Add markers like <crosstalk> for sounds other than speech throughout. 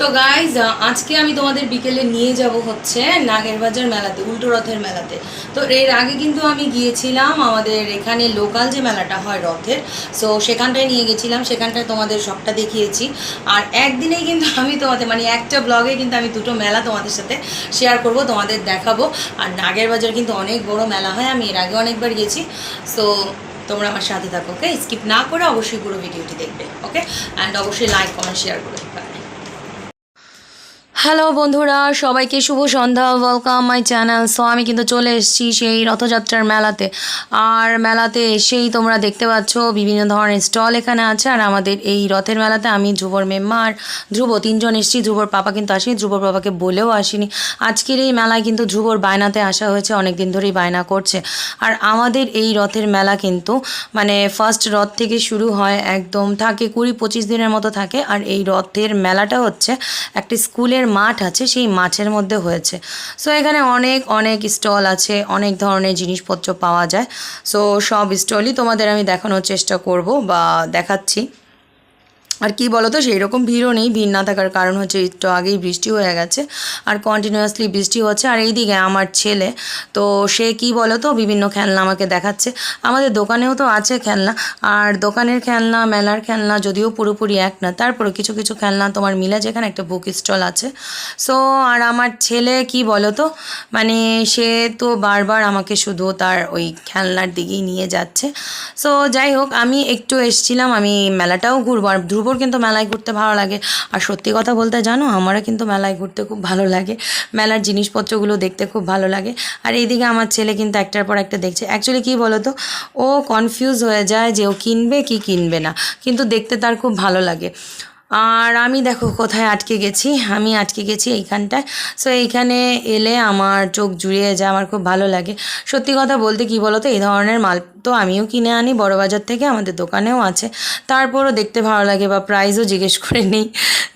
তো গাইজ আজকে আমি তোমাদের বিকেলে নিয়ে যাব হচ্ছে নাগের বাজার মেলাতে, উল্টো রথের মেলাতে। তো এর আগে কিন্তু আমি গিয়েছিলাম আমাদের এখানে লোকাল যে মেলাটা হয় রথের সো সেখানটায় নিয়ে গেছিলাম, সেখানটায় তোমাদের সবটা দেখিয়েছি। আর একদিনেই কিন্তু আমি তোমাদের মানে একটা ব্লগে কিন্তু আমি দুটো মেলা তোমাদের সাথে শেয়ার করব, তোমাদের দেখাবো। আর নাগের বাজার কিন্তু অনেক বড় মেলা হয়, আমি এর আগে অনেকবার গেছি সো তোমরা আমার সাথে থাকো ওকে স্কিপ না করে অবশ্যই পুরো ভিডিওটি দেখবে ওকে অ্যান্ড অবশ্যই লাইক কমেন্ট শেয়ার করে. হ্যালো বন্ধুরা, সবাইকে শুভ সন্ধ্যা ওয়েলকাম মাই চ্যানেল সো আমি কিন্তু চলে এসেছি সেই রথযাত্রার মেলাতে। আর মেলাতে এসেই তোমরা দেখতে পাচ্ছ, বিভিন্ন ধরনের স্টল এখানে আছে। আর আমাদের এই রথের মেলাতে আমি, ধ্রুবর মেম্মা আর ধ্রুব, তিনজন এসেছি। ধ্রুবর পাপা কিন্তু আসেনি, ধ্রুবর পাপাকে বলেও আসেনি। আজকের এই মেলায় কিন্তু ধ্রুবর বায়নাতে আসা হয়েছে অনেক দিন ধরেই বায়না করছে। আর আমাদের এই রথের মেলা কিন্তু মানে ফার্স্ট রথ থেকে শুরু হয় একদম, থাকে কুড়ি পঁচিশ দিনের মতো থাকে। আর এই রথের মেলাটা হচ্ছে, একটি স্কুলের মাঠ আছে, সেই মাঠের মধ্যে হয়েছে। সো এখানে অনেক অনেক স্টল আছে, অনেক ধরনের জিনিসপত্র পাওয়া যায়। সো সব স্টলই তোমাদের আমি দেখানোর চেষ্টা করব বা দেখাচ্ছি। আর কি বলো তো সেই রকম ভিড়ও নেই, ভিড় না থাকার কারণ হচ্ছে একটু আগেই বৃষ্টি হয়ে গেছে। আর কন্টিনিউয়াসলি বৃষ্টি হচ্ছে, আর এইদিকে আমার ছেলে, তো সে কি বলো তো বিভিন্ন খেলনা আমাকে দেখাচ্ছে। আমাদের দোকানেও তো আছে খেলনা, আর দোকানের খেলনা, মেলার খেলনা, যদিও পুরোপুরি এক না, তারপরে কিছু কিছু খেলনা তোমার মিলে যেখানে একটা বুক স্টল আছে। সো আর আমার ছেলে কি বলো তো মানে সে তো বারবার আমাকে শুধু তার ওই খেলনার দিকেই নিয়ে যাচ্ছে। সো যাই হোক, আমি একটু এসছিলাম, আমি মেলাটাও ঘুরবো, আর ধ্রুবর কিন্তু মেলায় ঘুরতে ভালো লাগে। আর সত্যি কথা বলতে জানো, আমারও কিন্তু মেলায় ঘুরতে খুব ভালো লাগে। মেলার জিনিসপত্রগুলো দেখতে খুব ভালো লাগে। আর এইদিকে আমার ছেলে কিন্তু একটার পর একটা দেখছে। অ্যাকচুয়ালি কী বলো তো ও কনফিউজ হয়ে যায় যে ও কিনবে কি কিনবে না। কিন্তু দেখতে তার খুব ভালো লাগে। আর আমি দেখো কোথায় আটকে গেছি, আমি আটকে গেছি এইখানটায়। সো এইখানে এলে আমার চোখ জুড়িয়ে যায়, আমার খুব ভালো লাগে। সত্যি কথা বলতে কি বলতো, এই ধরনের মাল তো আমিও কিনে আনি বড় বাজার থেকে আমাদের দোকানেও আছে। তারপরও দেখতে ভালো লাগে বা প্রাইজও জিজ্ঞেস করে নেই।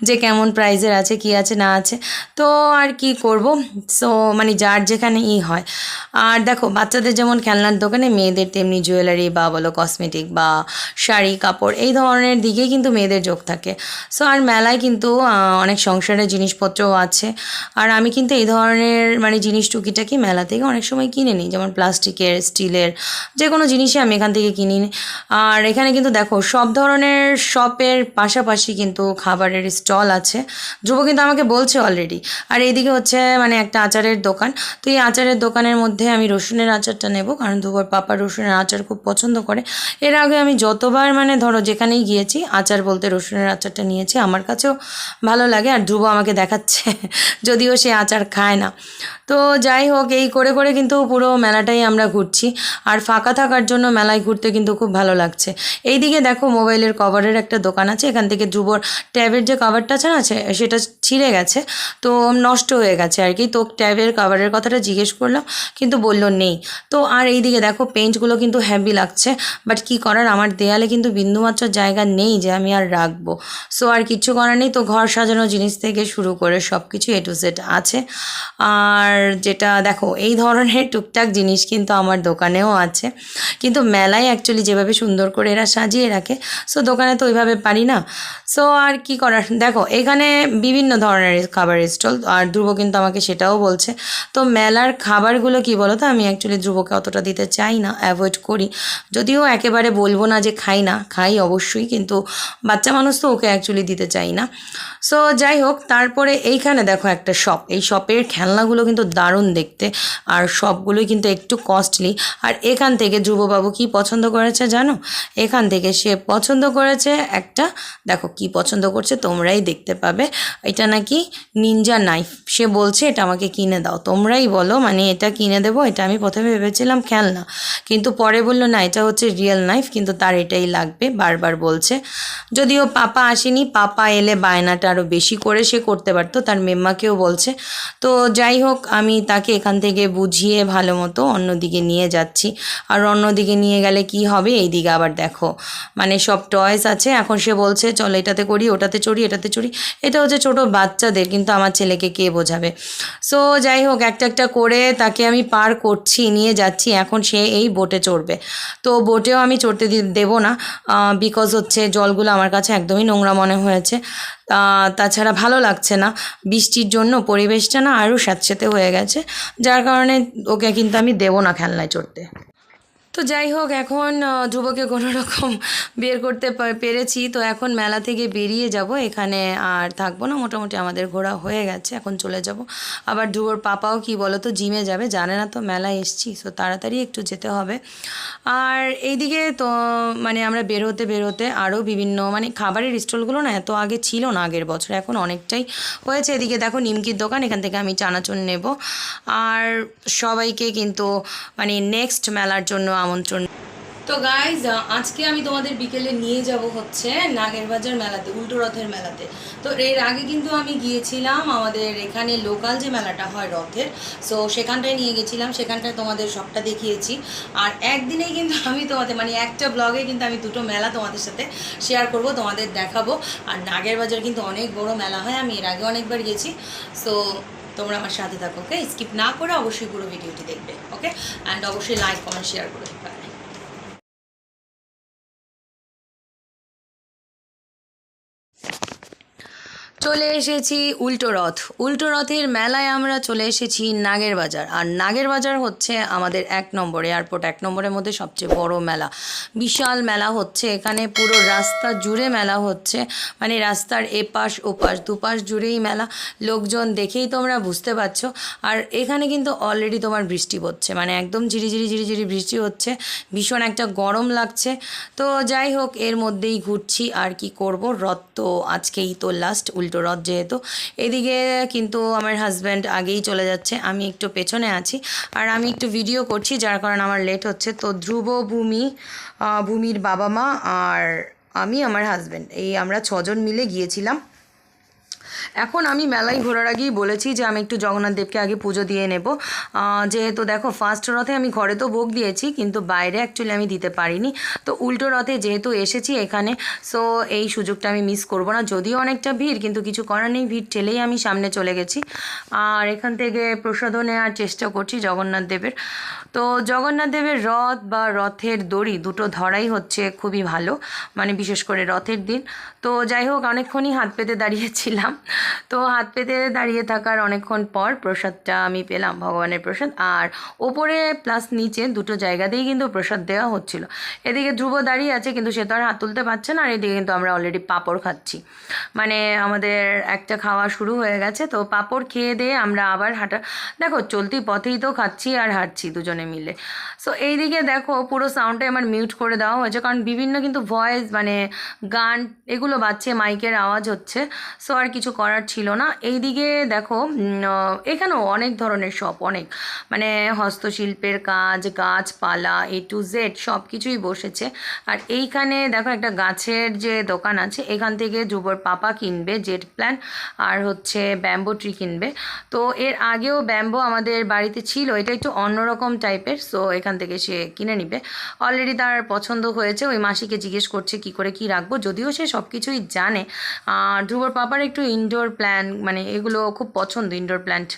যে কেমন প্রাইজের আছে, কি আছে, না আছে, তো আর কি করব? সো মানে যার যেখানে ই হয়। আর দেখো, বাচ্চাদের যেমন খেলনার দোকানে মেয়েদের তেমনি জুয়েলারি বা বলো কসমেটিক বা শাড়ি, কাপড়, এই ধরনের দিকেই কিন্তু মেয়েদের যোগ থাকে। সো আর মেলায় কিন্তু অনেক সংসারের জিনিসপত্রও আছে। আর আমি কিন্তু এই ধরনের মানে জিনিস টুকিটাকি মেলা থেকে অনেক সময় কিনে নিই। যেমন প্লাস্টিকের, স্টিলের যে কোনো জিনিসই আমি এখান থেকে কিনি আর এখানে কিন্তু দেখো, সব ধরনের শপের পাশাপাশি কিন্তু খাবারের স্টল আছে। ধ্রুব কিন্তু আমাকে বলছে অলরেডি আর এইদিকে হচ্ছে মানে একটা আচারের দোকান। তো এই আচারের দোকানের মধ্যে আমি রসুনের আচারটা নেব, কারণ ধ্রুবর পাপা রসুনের আচার খুব পছন্দ করে। এর আগে আমি যতবার মানে ধরো যেখানেই গিয়েছি, আচার বলতে রসুনের আচারটা নিয়েছি, আমার কাছেও ভালো লাগে। আর ধ্রুব আমাকে দেখাচ্ছে, যদিও সে আচার খায় না। তো যাই হোক, এই করে করে কিন্তু পুরো মেলাটাই আমরা ঘুরছি। আর ফাঁকা থাকার জন্য মেলায় ঘুরতে কিন্তু খুব ভালো লাগছে। এইদিকে দেখো মোবাইলের কভারের একটা দোকান আছে, এখান থেকে ধ্রুবর ট্যাবের যে কভারটা আছে না সেটা ছিঁড়ে গেছে, তো নষ্ট হয়ে গেছে আর কি। তো ট্যাবের কাভারের কথাটা জিজ্ঞেস করলাম, কিন্তু বলল নেই। তো আর এইদিকে দেখো পেন্টগুলো কিন্তু হ্যাভি লাগছে বাট কি করার? আমার দেয়ালে কিন্তু বিন্দুমাত্র জায়গা নেই যে আমি আর রাখব। সো আর কিচ্ছু করার নেই, তো ঘর সাজানো জিনিস থেকে শুরু করে সব কিছু এ টু জেড আছে। আর যেটা দেখো, এই ধরনের টুকটাক জিনিস কিন্তু আমার দোকানেও আছে। কিন্তু মেলায় অ্যাকচুয়ালি যেভাবে সুন্দর করে এরা সাজিয়ে রাখে সো দোকানে তো ওইভাবে পারি না। সো আর কি করার? দেখো, এখানে বিভিন্ন ধরনের খাবারের স্টল আর ধ্রুব কিন্তু আমাকে সেটাও বলছে। তো মেলার খাবারগুলো কি বলো তো আমি অ্যাকচুয়ালি ধ্রুবকে অতটা দিতে চাই না অ্যাভয়েড করি। যদিও একেবারে বলব না যে খাই না, খাই অবশ্যই, কিন্তু বাচ্চা মানুষ তো ওকে অ্যাকচুয়ালি দিতে চাই না। সো যাই হোক, তারপরে এইখানে দেখো একটা শপ এই শপের খেলনাগুলো কিন্তু দারুণ দেখতে, আর সবগুলোই কিন্তু একটু কস্টলি আর এখান থেকে ধ্রুববাবু কি পছন্দ করেছে জানো? এখান থেকে সে পছন্দ করেছে একটা, দেখো কি পছন্দ করছে, তোমরাই দেখতে পাবে। এটা নাকি নিনজা নাইফ সে বলছে, এটা আমাকে কিনে দাও। তোমরাই বলো মানে এটা কিনে দেবো, এটা আমি প্রথমে ভেবেছিলাম খেলনা। কিন্তু পরে বলল, না, এটা হচ্ছে রিয়েল নাইফ কিন্তু তার এটাই লাগবে। বারবার বলছে। যদিও পাপা আসেনি, পাপা এলে বায়নাটা আরও বেশি করে সে করতে পারতো, তার মেম্মাকেও বলছে। তো যাই হোক, আমি তাকে এখান থেকে বুঝিয়ে ভালো মতো অন্যদিকে নিয়ে যাচ্ছি। আর অন্যদিকে নিয়ে গেলে কি হবে, এইদিকে আবার দেখো। মানে সব টয়েস আছে, এখন সে বলছে, চলো এটাতে করি, ওটাতে চড়ি, এটাতে হাতে চুড়ি এটা হচ্ছে ছোট বাচ্চাদের, কিন্তু আমার ছেলেকে কে বোঝাবে? সো যাই হোক, একটা একটা করে তাকে আমি পার করছি, নিয়ে যাচ্ছি। এখন সে এই বোটে চড়বে। তো বোটেও আমি চড়তে দেবো না। বিকজ হচ্ছে জলগুলো আমার কাছে একদমই নোংরা মনে হয়েছে। তাছাড়া ভালো লাগছে না। বৃষ্টির জন্য পরিবেশটা না আরও স্যাঁতস্যাঁতে হয়ে গেছে। যার কারণে ওকে কিন্তু আমি দেবো না খেলনায় চড়তে। তো যাই হোক, এখন ধ্রুবকে কোনো রকম বের করতে পেরেছি। তো এখন মেলা থেকে বেরিয়ে যাব। এখানে আর থাকব না। মোটামুটি আমাদের ঘোরা হয়ে গেছে। এখন চলে যাব। আবার ধ্রুবর পাপাও কি বলো তো জিমে যাবে। জানে না তো মেলা এসছি। তো তাড়াতাড়ি একটু যেতে হবে। আর এইদিকে তো মানে আমরা বের হতে বের হতে আরও বিভিন্ন মানে খাবারের স্টলগুলো না এত আগে ছিল না আগের বছর। এখন অনেকটাই হয়েছে। এদিকে দেখো নিমকির দোকান। এখান থেকে আমি চানাচুর নেব। আর সবাইকে কিন্তু মানে নেক্সট মেলার জন্য আমন্ত্রণ। তো গাইজ আজকে আমি তোমাদের বিকেলে নিয়ে যাব হচ্ছে নাগের বাজার মেলাতে, উল্টো রথের মেলাতে। তো এর আগে কিন্তু আমি গিয়েছিলাম আমাদের এখানে লোকাল যে মেলাটা হয় রথের সো সেখানটায় নিয়ে গেছিলাম, সেখানটায় তোমাদের সবটা দেখিয়েছি। আর একদিনেই কিন্তু <laughs> আমি তোমাদের মানে একটা ব্লগে কিন্তু আমি দুটো মেলা তোমাদের সাথে শেয়ার করব, তোমাদের দেখাবো। আর নাগের বাজার কিন্তু অনেক বড় মেলা হয়, আমি এর আগে অনেকবার গেছি সো তোমরা আমার সাথে থাকো ওকে স্কিপ না করে অবশ্যই পুরো ভিডিওটি দেখবে ওকে অ্যান্ড অবশ্যই লাইক কমেন্ট শেয়ার করে দেবে। চলে এসেছি উল্টো রথ। উল্টো রথের মেলায় আমরা চলে এসেছি নাগের বাজার। আর নাগের বাজার হচ্ছে আমাদের এক নম্বর এয়ারপোর্ট। এক নম্বরের মধ্যে সবচেয়ে বড় মেলা। বিশাল মেলা হচ্ছে এখানে, পুরো রাস্তা জুড়ে মেলা হচ্ছে। মানে রাস্তার এপাশ, ওপাশ, দুপাশ জুড়েই মেলা। লোকজন দেখেই তোমরা বুঝতে পারছ। আর এখানে কিন্তু অলরেডি তোমার বৃষ্টি পড়ছে। মানে একদম ঝিরিঝিরি ঝিরিঝিরি বৃষ্টি হচ্ছে। ভীষণ একটা গরম লাগছে। তো যাই হোক, এর মধ্যেই ঘুরছি। আর কি করব? রথ তো আজকেই তো লাস্ট উল্টো রথ যেহেতু। এদিকে কিন্তু আমার হাজব্যান্ড আগেই চলে যাচ্ছে, আমি একটু পেছনে আছি। আর আমি একটু ভিডিও করছি, যার কারণে আমার লেট হচ্ছে। তো ধ্রুব ভূমি ভূমির বাবা মা আর আমি, আমার হাজব্যান্ড এই আমরা ছজন মিলে গিয়েছিলাম। এখন আমি মেলায় ঘোরার আগেই বলেছি যে আমি একটু জগন্নাথ দেবকে আগে পুজো দিয়ে নেব। যেহেতু দেখো ফার্স্ট রথে আমি ঘরে তো ভোগ দিয়েছি, কিন্তু বাইরে অ্যাকচুয়ালি আমি দিতে পারিনি। তো উল্টো রথে যেহেতু এসেছি এখানে সো এই সুযোগটা আমি মিস করব না। যদিও অনেকটা ভিড়, কিন্তু কিছু করার নেই, ভিড় ঠেলেই আমি সামনে চলে গেছি। আর এখান থেকে প্রসাদও নেওয়ার চেষ্টা করছি জগন্নাথ দেবের। তো জগন্নাথ দেবের রথ বা রথের দড়ি দুটো ধরাই হচ্ছে খুবই ভালো মানে বিশেষ করে রথের দিন। তো যাই হোক, অনেকক্ষণই হাত পেতে দাঁড়িয়েছিলাম তো হাত পেতে দাঁড়িয়ে থাকার অনেকক্ষণ পর প্রসাদটা আমি পেলাম, ভগবানের প্রসাদ। আর ওপরে প্লাস নিচে দুটো জায়গাতেই কিন্তু প্রসাদ দেওয়া হচ্ছিল। এদিকে ধ্রুব দাঁড়িয়ে আছে, কিন্তু সে তো আর হাত তুলতে পারছে না, আর এদিকে কিন্তু আমরা অলরেডি পাঁপড় খাচ্ছি। মানে আমাদের একটা খাওয়া শুরু হয়ে গেছে, তো পাঁপড় খেয়ে দিয়ে আমরা আবার হাঁটা দেখো, চলতি পথেই তো খাচ্ছি আর হাঁটছি দুজনে মিলে। সো এইদিকে দেখো, পুরো সাউন্ডটাই আমার মিউট করে দেওয়া হয়েছে, কারণ বিভিন্ন কিন্তু ভয়েস মানে গান, এগুলো বাজছে মাইকের আওয়াজ হচ্ছে। সো আর কিছু করার ছিল না। এইদিকে দেখো এখানেও অনেক ধরনের শপ অনেক। মানে হস্তশিল্পের কাজ, গাছপালা এ টু জেড সব কিছুই বসেছে। আর এইখানে দেখো একটা গাছের যে দোকান আছে, এখান থেকে ধ্রুবর পাপা কিনবে জেট প্ল্যান আর হচ্ছে ব্যাম্বো ট্রি কিনবে। তো এর আগেও ব্যাম্বো আমাদের বাড়িতে ছিল, এটা একটু অন্যরকম টাইপের সো এখান থেকে সে কিনে নিবে। অলরেডি তার পছন্দ হয়েছে, ওই মাসিকে জিজ্ঞেস করছে কি করে কি রাখব, যদিও সে সব কিছুই জানে। আর ধ্রুবর পাপার একটু ইনডোর প্ল্যান মানে এগুলো খুব পছন্দ ইনডোর প্ল্যান্ট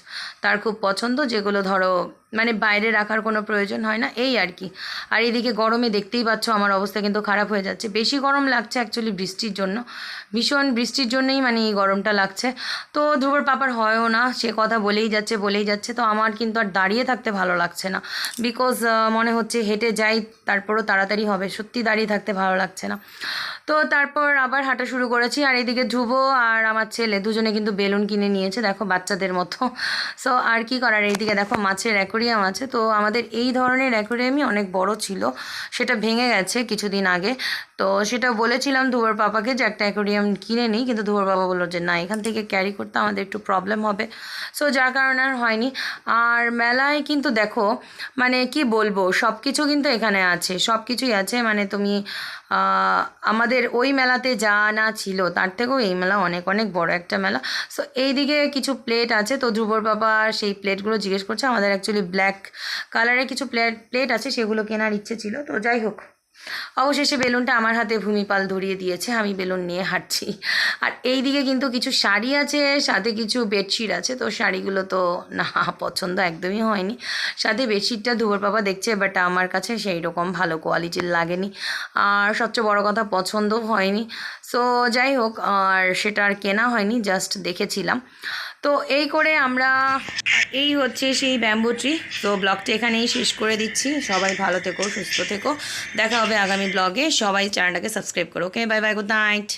তার খুব পছন্দ, যেগুলো ধরো মানে বাইরে রাখার কোনো প্রয়োজন হয় না, এই আর কি। আর এদিকে গরমে দেখতেই পাচ্ছ আমার অবস্থা কিন্তু খারাপ হয়ে যাচ্ছে। বেশি গরম লাগছে অ্যাকচুয়ালি বৃষ্টির জন্য। ভীষণ বৃষ্টির জন্যই মানে এই গরমটা লাগছে। তো ধ্রুবর পাপার হয়ও না, সে কথা বলেই যাচ্ছে বলেই যাচ্ছে, তো আমার কিন্তু আর দাঁড়িয়ে থাকতে ভালো লাগছে না। বিকজ মনে হচ্ছে হেঁটে যাই, তারপরও তাড়াতাড়ি হবে, সত্যি দাঁড়িয়ে থাকতে ভালো লাগছে না। তো তারপর আবার হাঁটা শুরু করেছি। আর এদিকে ধ্রুব আর আমার ছেলে দুজনে কিন্তু বেলুন কিনে নিয়েছে, দেখো বাচ্চাদের মতো। সো আর কি করার? এইদিকে দেখো মাছের অ্যাকোরিয়াম আছে। তো আমাদের এই ধরনের অ্যাকোরিয়ামই অনেক বড় ছিল। সেটা ভেঙে গেছে কিছুদিন আগে। তো সেটা বলেছিলাম ধুয়ার পাপাকে যে একটা অ্যাকোরিয়াম কিনে নিই, কিন্তু ধুয়ার বাবা বলল যে, না, এখান থেকে ক্যারি করতে আমাদের একটু প্রবলেম হবে। সো যার কারণে আর হয়নি। আর মেলায় কিন্তু দেখো মানে কি বলব সব কিছু কিন্তু এখানে আছে সব কিছুই আছে। মানে তুমি আমাদের ওই মেলাতে যা না ছিল, তার থেকেও এই মেলা অনেক অনেক বড় একটা মেলা। সো এইদিকে কিছু প্লেট আছে। তো ধ্রুবর বাবা সেই প্লেটগুলো জিজ্ঞেস করছে। আমাদের অ্যাকচুয়ালি ব্ল্যাক কালারের কিছু প্লেট প্লেট আছে, সেগুলো কেনার ইচ্ছে ছিল। তো যাই হোক অবশেষে বেলুনটা আমার হাতে ভূমিপাল ধরিয়ে দিয়েছে, আমি বেলুন নিয়ে হাঁটছি। আর এই দিকে কিন্তু কিছু শাড়ি আছে, সাথে কিছু বেডশিট আছে, তো শাড়িগুলো তো না, পছন্দ একদমই হয়নি। সাথে বেডশিটটা ধুয়োর পাপা দেখছে বাট আমার কাছে সেই রকম ভালো কোয়ালিটির লাগেনি। আর সবচেয়ে বড় কথা, পছন্দও হয়নি। সো যাই হোক, আর সেটা আর কেনা হয়নি জাস্ট দেখেছিলাম। তো এই করে আমরা, এই হচ্ছে সেই ব্যাম্বু ট্রি তো ব্লগটি এখানেই শেষ করে দিচ্ছি। সবাই ভালো থেকো, সুস্থ থেকো। দেখা হবে আগামী ব্লগে সবাই চ্যানেলটাকে সাবস্ক্রাইব করো okay bye bye good night